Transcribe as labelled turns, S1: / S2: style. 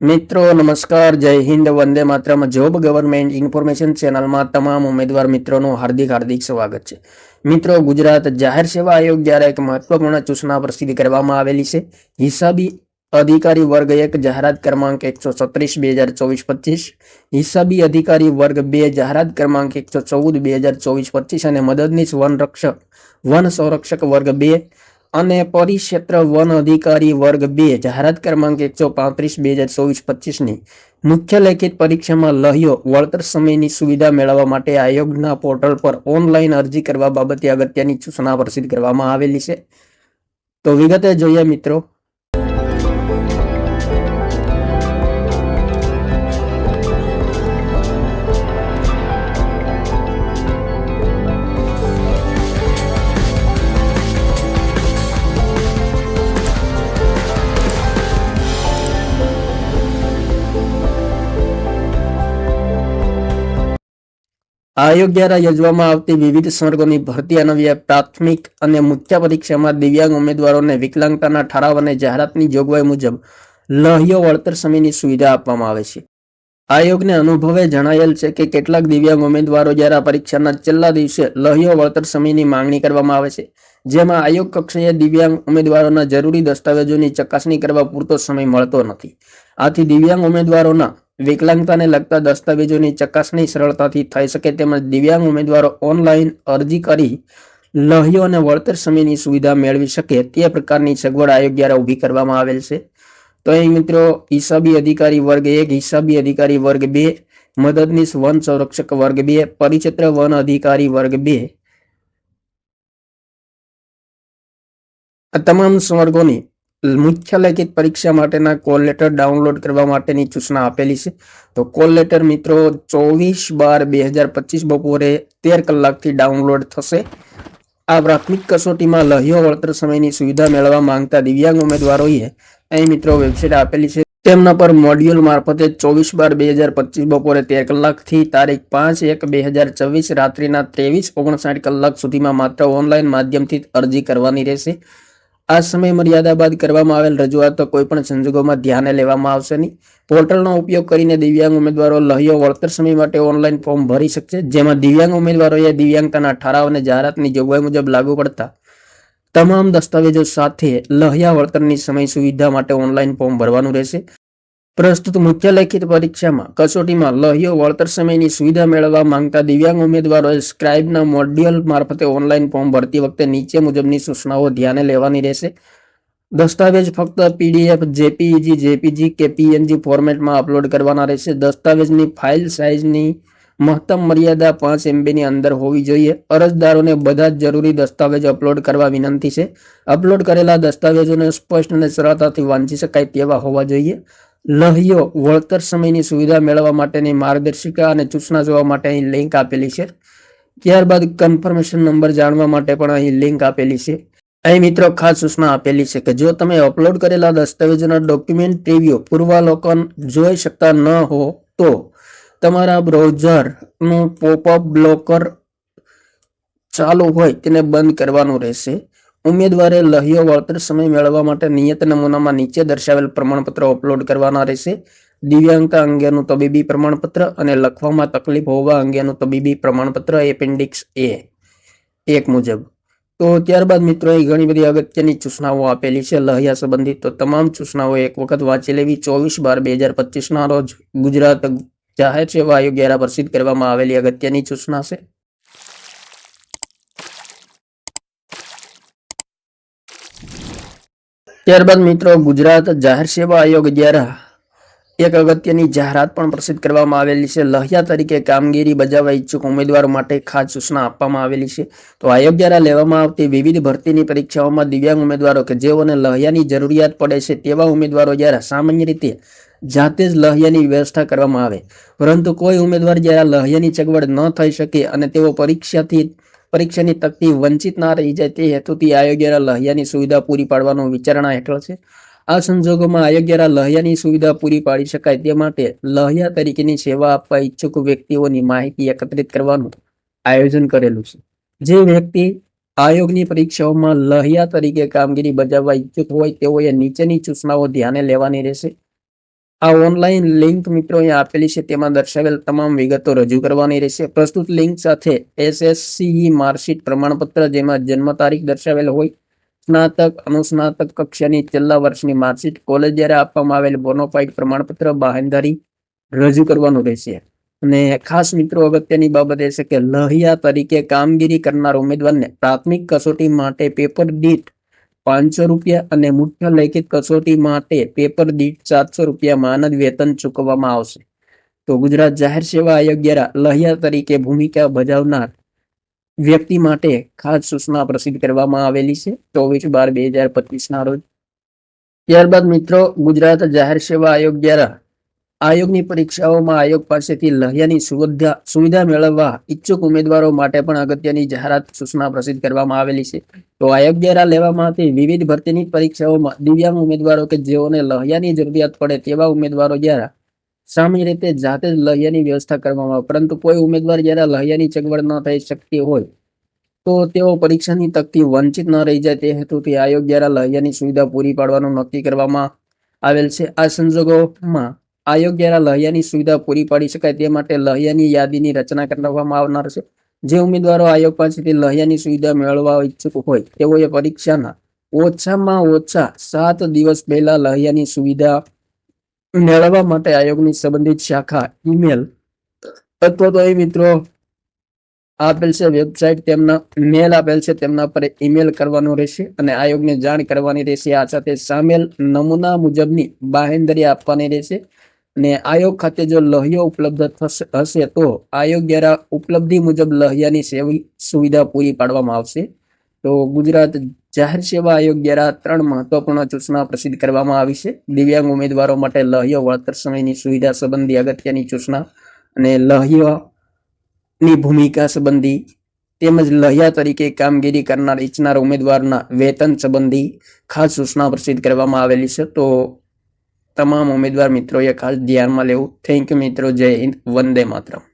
S1: મિત્રો, નમસ્કાર. જય હિન્દ. વંદે માત્રમ. જોબ ગવર્મેન્ટ ઇન્ફોર્મેશન ચેનલમાં તમામ ઉમેદવાર મિત્રોનું હાર્દિક હાર્દિક સ્વાગત છે. મિત્રો, ગુજરાત જાહેર સેવા આયોગ દ્વારા એક મહત્વપૂર્ણ સૂચના પ્રસિદ્ધ કરવામાં આવેલી છે. હિસાબી અધિકારી વર્ગ એક, જાહેરાત ક્રમાંક એકસો છત્રીસ, બે હજાર ચોવીસ, પચીસ. હિસાબી અધિકારી વર્ગ બે, જાહેરાત ક્રમાંક એકસો ચૌદ, બે હજાર ચોવીસ, પચીસ. અને મદદનીશ વન રક્ષક વન સંરક્ષક વર્ગ બે અને પરિક્ષેત્ર વન અધિકારી વર્ગ બે, જાહેરાત ક્રમાંક એકસો પાંત્રીસ બે હજાર ચોવીસ, પચીસની મુખ્ય લેખિત પરીક્ષામાં લહ્યો, વળતર સમયની સુવિધા મેળવવા માટે આયોગના પોર્ટલ પર ઓનલાઈન અરજી કરવા બાબતે અગત્યની સૂચના પ્રસિદ્ધ કરવામાં આવેલી છે. તો વિગતે જોઈએ મિત્રો આયોગ દ્વારા યોજવામાં આવતી વિવિધ સ્વર્ગોની ભરતી અન્વયે પ્રાથમિક અને મુખ્ય પરીક્ષામાં દિવ્યાંગ ઉમેદવારોને વિકલાંગતાના ઠરાવ અને જાહેરાતની જોગવાઈ મુજબ લહ્યો વળતર સમયની સુવિધા આપવામાં આવે છે. આયોગને અનુભવે જણાયેલ છે કે કેટલાક દિવ્યાંગ ઉમેદવારો દ્વારા પરીક્ષાના છેલ્લા દિવસે લહ્યો વળતર સમયની માંગણી કરવામાં આવે છે, જેમાં આયોગ કક્ષાએ દિવ્યાંગ ઉમેદવારોના જરૂરી દસ્તાવેજોની ચકાસણી કરવા પૂરતો સમય મળતો નથી. આથી દિવ્યાંગ ઉમેદવારોના વિકલાંગતાને લગતા દસ્તાવેજોની ચકાસણી સરળતાથી થઈ શકે તેમજ દિવ્યાંગ ઉમેદવારો ઓનલાઈન અરજી કરી લહ્યો અને વળતર સમયની સુવિધા મેળવી શકે તે પ્રકારની સગવડ આયોગ દ્વારા ઊભી કરવામાં આવેલ છે. તો અહીં મિત્રો, હિસાબી અધિકારી વર્ગ એક, હિસાબી અધિકારી વર્ગ બે, મદદનીશ વન, સંરક્ષક વર્ગ બે, પરિચિત્ર વન અધિકારી વર્ગ બે. આ તમામ સ્વર્ગોની મુખ્ય લેખિત પરીક્ષા માટેના કોલ લેટર ડાઉનલોડ કરવા માટેની સૂચના આપેલી છે. તો કોલ લેટર મિત્રો ચોવીસ બાર બે હજાર પચીસ બપોરે તેર કલાકથી ડાઉનલોડ થશે. આ પ્રાથમિક કસોટીમાં લહ્યો વળતર સમયની સુવિધા મેળવવા માંગતા દિવ્યાંગ ઉમેદવારોએ અહીં મિત્રો વેબસાઇટ આપેલી છે. તેમના પર મોડ્યુલ મારફતે ચોવીસ બાર બે હજાર પચીસ બપોરે તેર કલાકથી તારીખ પાંચ એક બે હજાર ચોવીસ રાત્રિના ત્રેવીસ ઓગણસાઠ કલાક સુધીમાં માત્ર ઓનલાઈન માધ્યમથી અરજી કરવાની રહેશે. આ સમય મર્યાદા બાદ કરવામાં આવેલ રજૂઆતો કોઈ પણ સંજોગોમાં ધ્યાને લેવામાં આવશે નહીં. પોર્ટલનો ઉપયોગ કરીને દિવ્યાંગ ઉમેદવારો લહિયો વળતર સમય માટે ઓનલાઈન ફોર્મ ભરી શકશે, જેમાં દિવ્યાંગ ઉમેદવારોએ દિવ્યાંગતાના ઠરાવ અને જાહેરાતની જોગવાઈ મુજબ લાગુ પડતા તમામ દસ્તાવેજો સાથે લહિયા વળતરની સમય સુવિધા માટે ઓનલાઈન ફોર્મ ભરવાનું રહેશે. પ્રસ્તુત મુખ્ય લેખિત પરીક્ષામાં કસોટીમાં લહ્યો વળતર સમયની સુવિધા મેળવવા માંગતા દિવ્યાંગ ઉમેદવારોએ સ્ક્રાઇબના મોડ્યુલ મારફતે ઓનલાઈન ફોર્મ ભરતી વખતે નીચે મુજબની સૂચનાઓ ધ્યાને લેવાની રહેશે. દસ્તાવેજ ફક્ત પીડીએફ જેપીઈજી જેપીજી કે પીએનજી ફોર્મેટમાં અપલોડ કરવાના રહેશે. દસ્તાવેજની ફાઇલ સાઇઝની મહત્તમ મર્યાદા પાંચ એમબીની અંદર હોવી જોઈએ. અરજદારોને બધા જ જરૂરી દસ્તાવેજ અપલોડ કરવા વિનંતી છે. અપલોડ કરેલા દસ્તાવેજોને સ્પષ્ટ અને સરળતાથી વાંચી શકાય તેવા હોવા જોઈએ. લહ્યો વળતર સમયની સુવિધા મેળવવા માટેની માર્ગદર્શિકા અને સૂચના જોવા માટે અહીં લિંક આપેલી છે. ત્યારબાદ કન્ફર્મેશન નંબર જાણવા માટે પણ અહીં લિંક આપેલી છે. અહીં મિત્રો ખાસ સૂચના આપેલી છે કે જો તમે અપલોડ કરેલા દસ્તાવેજોના ડોક્યુમેન્ટ પ્રિવ્યુ પૂર્વાવલોકન જોઈ શકતા ન હો, તો તમારા બ્રાઉઝરનું પોપઅપ બ્લોકર ચાલુ હોય તેને બંધ કરવાનું રહેશે. ઉમેદવારે લહિયો વળતર સમય મેળવવા માટે નિયત નમૂનામાં નીચે દર્શાવેલ પ્રમાણપત્રો અપલોડ કરવાના રહેશે. દિવ્યાંગતા અંગેનું તબીબી પ્રમાણપત્ર અને લખવામાં તકલીફ હોવા અંગેનું તબીબી પ્રમાણપત્ર એપેન્ડિક્સ એ. એક મુજબ, તો ત્યારબાદ મિત્રો, અહીં ઘણી બધી અગત્યની સૂચનાઓ આપેલી છે લહિયા સંબંધિત. તો તમામ સૂચનાઓ એક વખત વાંચી લેવી. ચોવીસ બાર બે હજાર પચીસના રોજ ગુજરાત જાહેર સેવા આયોગ દ્વારા પ્રસિદ્ધ કરવામાં આવેલી અગત્યની સૂચના છે. ત્યારબાદ મિત્રો ગુજરાત જાહેર સેવા આયોગ દ્વારા એક અગત્યની જાહેરાત પણ પ્રસિદ્ધ કરવામાં આવેલી છે. લહિયા તરીકે કામગીરી બજાવવા ઈચ્છુક ઉમેદવારો માટે ખાસ સૂચના આપવામાં આવેલી છે. તો આયોગ દ્વારા લેવામાં આવતી વિવિધ ભરતીની પરીક્ષાઓમાં દિવ્યાંગ ઉમેદવારો કે જેઓને લહ્યાની જરૂરિયાત પડે છે તેવા ઉમેદવારો દ્વારા સામાન્ય રીતે જાતે જ લહિયાની વ્યવસ્થા કરવામાં આવે. પરંતુ કોઈ ઉમેદવાર જ્યારે લહિયાની ચગવડ ન થઈ શકે અને તેઓ પરીક્ષાથી પરીક્ષાની તકથી વંચિત ના રહી જાય તે હેતુથી આયોગ્યરા લહિયાની સુવિધા પૂરી પાડવાનું વિચારણા હેઠળ છે. આ સંજોગોમાં આયોગ્યરા લહિયાની સુવિધા પૂરી પાડી શકાય તે માટે લહિયા તરીકેની સેવા આપવા ઈચ્છુક વ્યક્તિઓની માહિતી એકત્રિત કરવાનું આયોજન કરેલું છે. જે વ્યક્તિ આયોગની પરીક્ષાઓમાં લહિયા તરીકે કામગીરી બજાવવા ઈચ્છુક હોય તેઓએ નીચેની સૂચનાઓ ધ્યાને લેવાની રહેશે. આ ઓનલાઈન લિંક મિત્રો અહીંયા આપેલી છે, તેમાં દર્શાવેલ તમામ વિગતો રજૂ કરવાની રહેશે. પ્રસ્તુત લિંક સાથે એસએસસીઈ માર્કશીટ પ્રમાણપત્ર જેમાં જન્મ તારીખ દર્શાવેલ હોય, સ્નાતક, અનુસ્નાતક કક્ષાની છેલ્લા વર્ષની માર્કશીટ કોલેજ દ્વારા આપવામાં આવેલ બોનોફાઇડ પ્રમાણપત્ર બાહેંધારી રજૂ કરવાનું રહેશે. અને ખાસ મિત્રો અગત્યની બાબત એ છે કે લહિયા તરીકે કામગીરી કરનાર ઉમેદવારને પ્રાથમિક કસોટી માટે પેપર દીઠ પાંચસો રૂપિયા અને મુખ્ય લેખિત કસોટી માટે પેપર દીઠ સાતસો રૂપિયા માનદ વેતન ચૂકવવામાં આવશે. તો ગુજરાત જાહેર સેવા આયોગ દ્વારા લહિયા તરીકે ભૂમિકા ભજાવનાર વ્યક્તિ માટે ખાસ સૂચના પ્રસિદ્ધ કરવામાં આવેલી છે. ચોવીસ બાર બે હજાર પચીસ ના રોજ. ત્યારબાદ મિત્રો ગુજરાત જાહેર સેવા આયોગ દ્વારા આયોગની પરીક્ષાઓમાં આયોગ પાસેથી લહ્યાની સુવિધા સુવિધા મેળવવા ઈચ્છુક ઉમેદવારો માટે પણ અગત્યની જાહેરાત સૂચના પ્રસિદ્ધ કરવામાં આવેલી છે. તો આયોગ દ્વારા લેવામાં આવતી વિવિધ ભરતીની પરીક્ષાઓમાં દિવ્યાંગ ઉમેદવારો કે જેઓને લહ્યાની જરૂરિયાત પડે તેવા ઉમેદવારો દ્વારા સામાન્ય રીતે જાતે જ લહ્યાની વ્યવસ્થા કરવામાં આવે, પરંતુ કોઈ ઉમેદવાર જ્યારે લહ્યાની ચગવડ ન થઈ શકતી હોય તો તેઓ પરીક્ષાની તકથી વંચિત ન રહી જાય. તે હેતુથી આયોગ દ્વારા લહ્યાની સુવિધા પૂરી પાડવાનું નક્કી કરવામાં આવેલ છે. આ સંજોગોમાં આયોગ દ્વારા લહ્યાની સુવિધા પૂરી પાડી શકાય તે માટે લહિયાની યાદીની રચના કરવામાં આવનાર છે. જે ઉમેદવારો આયોગ પાસેથી લહિયાની સુવિધા મેળવવા ઈચ્છુક હોય, તેઓએ પરીક્ષાના ઓછામાં ઓછા સાત દિવસ પહેલા લહિયાની સુવિધા મેળવવા માટે આયોગની સંબંધિત શાખા ઈમેલ અથવા તો એ મિત્રો આપેલ છે, વેબસાઇટ તેમના મેલ આપેલ છે, તેમના પર ઈમેલ કરવાનો રહેશે અને આયોગને જાણ કરવાની રહેશે. આ સાથે સામેલ નમૂના મુજબની બાહેંધરી આપવાની રહેશે. અને આયોગ ખાતે જો લહ્યો ઉપલબ્ધ હશે તો આયોગ દ્વારા ઉપલબ્ધિ મુજબ લહ્યાની સેવી સુવિધા પૂરી પાડવામાં આવશે. તો ગુજરાત જાહેર સેવા આયોગ દ્વારા ત્રણ મહત્વપૂર્ણ સૂચના પ્રસિદ્ધ કરવામાં આવી છે. દિવ્યાંગ ઉમેદવારો માટે લહિયો વળતર સમયની સુવિધા સંબંધી અગત્યની સૂચના અને લહ્યની ભૂમિકા સંબંધી તેમજ લહ્યા તરીકે કામગીરી કરનાર ઈચ્છનાર ઉમેદવારના વેતન સંબંધી ખાસ સૂચના પ્રસિદ્ધ કરવામાં આવેલી છે. તો તમામ ઉમેદવાર મિત્રોએ ખાસ ધ્યાનમાં લેવું. થેન્ક યુ મિત્રો. જય હિન્દ. વંદે માતરમ.